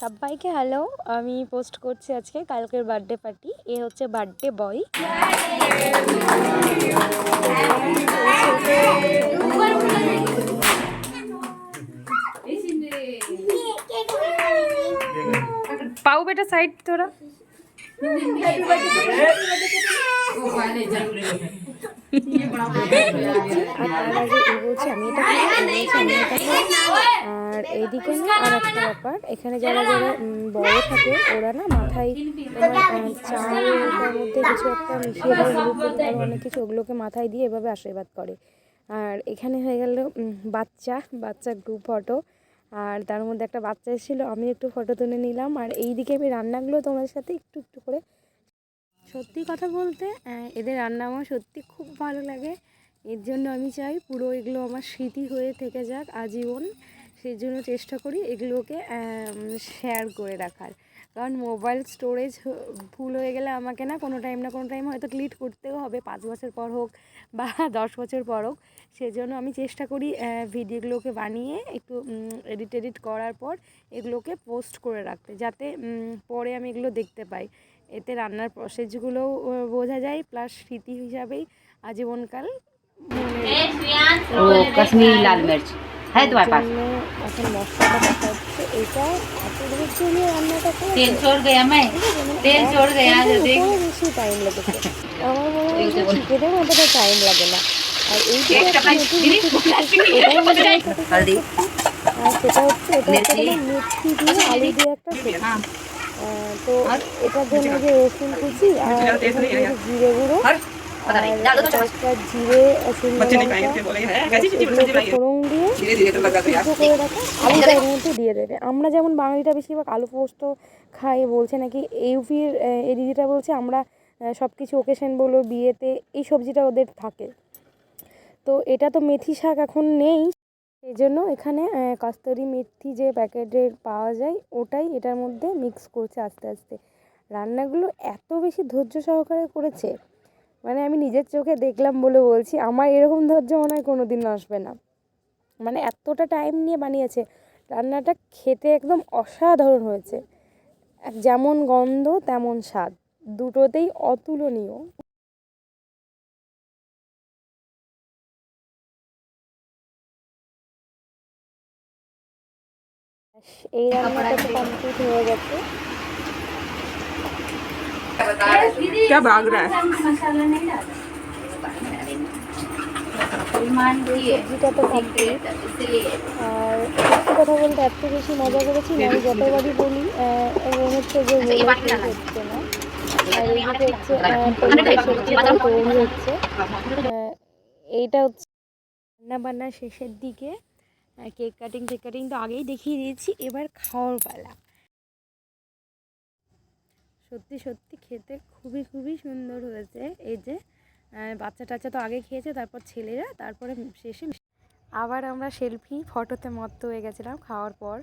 সবাইকে হ্যালো আমি পোস্ট করছি আজকে কালকের বার্থডে পার্টি এ হচ্ছে বার্থডে বয় পাও বেটা সাইড তোরা। আর তার আর এইদিকে না আর একটা ব্যাপার এখানে যারা যারা বড় থাকে ওরা না মাথায় চালটার মধ্যে কিছু একটা মিশিয়ে দেয় অনেক কিছু ওগুলোকে মাথায় দিয়ে এভাবে আশীর্বাদ করে আর এখানে হয়ে গেল বাচ্চা বাচ্চা গ্রুপ ফটো আর তার মধ্যে একটা বাচ্চা এসেছিল আমি একটু ফটো তুলে নিলাম আর এইদিকে আমি রান্নাগুলো তোমাদের সাথে একটু একটু করে সত্যি কথা বলতে এদের রান্না আমার সত্যি খুব ভালো লাগে। এর জন্য আমি চাই পুরো এগুলো আমার স্মৃতি হয়ে থেকে যাক, আজীবন। সেই জন্য চেষ্টা করি এগুলোকে শেয়ার করে রাখার। কারণ মোবাইল স্টোরেজ ফুল হয়ে গেলে আমাকে না কোনো টাইম না কোনো টাইম হয়তো ক্লিট করতেও হবে, পাঁচ বছর পর হোক বা দশ বছর পর হোক। সেজন্য আমি চেষ্টা করি ভিডিওগুলোকে বানিয়ে একটু এডিট এডিট করার পর এগুলোকে পোস্ট করে রাখতে, যাতে পরে আমি এগুলো দেখতে পাই। এতে রান্নার প্রসেসগুলোও বোঝা যায় প্লাস স্মৃতি হিসাবেই আজীবনকাল মনে वो कश्मीरी लाल मिर्च है तुम्हारे पास জন্য এখন মশলাটা দেখা হচ্ছে এটা এত ধৈর্য নিয়ে রান্নাটা করে तेल छोड़ गया मैं तेल छोड़ गया जो देख বেশি টাইম লেগেছে আমার মনে হয় যে চিকেনের অতটা টাইম লাগে না আর এই যে একটা একটা পাঁচ নতুন দিবি, recipe প্লাস্টিক শিখেছি, নিয়ে এটাও আমাদের যাই। সাথে हल्दी আর সেটা হচ্ছে এটা হচ্ছে মেথি। তোমার মেথি দিয়ে আলু দিয়ে একটা সবজি हाँ আহ, তো এটার জন্য যে রসুন কুচি আর এখানে কিছু জিরে গুঁড়ো জিরে এর মধ্যে দেবে। আমরা যেমন বাঙালিটা বেশিরভাগ আলু পোস্ত খাই বলছে নাকি ইউপির এই দিদিটা বলছে আমরা সব কিছু ওকেশন বলো বিয়েতে এই সবজিটা ওদের থাকে। তো এটা তো মেথি শাক এখন নেই। সেই জন্য এখানে কাস্তরি মেথি যে প্যাকেটের পাওয়া যায় ওটাই এটার মধ্যে মিক্স করছে আস্তে আস্তে। রান্নাগুলো এত বেশি ধৈর্য সহকারে করেছে। মানে আমি নিজের চোখে দেখলাম বলে বলছি আমার এরকম ধৈর্য মনে হয় কোনো দিন আসবে না। মানে এতটা টাইম নিয়ে বানিয়েছে রান্নাটা খেতে একদম অসাধারণ হয়েছে। যেমন গন্ধ তেমন স্বাদ। দুটোতেই অতুলনীয়। এই রান্নাটা কমপ্লিট হয়ে গেছে। क्या भाग रहा है সবজিটা তো কমপ্লিট আর সত্যি কথা বলতে এত বেশি মজা করেছি না আমি যতবারই বলি আহ, মনে হচ্ছে যে এই হলো বাটিটা কি না। হচ্ছে না আর এইদিকে হচ্ছে আহ, পনিরের সবজিটা তৈরি হচ্ছে আহ, এইটা হচ্ছে রান্না বান্না শেষের দিকে কেক কাটিং কেক কাটিং তো আগেই দেখিয়ে দিয়েছি এবার খাওয়ার পালা সত্যি সত্যি খেতে খুবই খুবই সুন্দর হয়েছে। এই যে বাচ্চা টাচ্চা তো আগে খেয়েছে, তারপর ছেলেরা, তারপরে শেষে আবার আমরা সেলফি ফটোতে মত্ত হয়ে গেছিলাম খাওয়ার পর।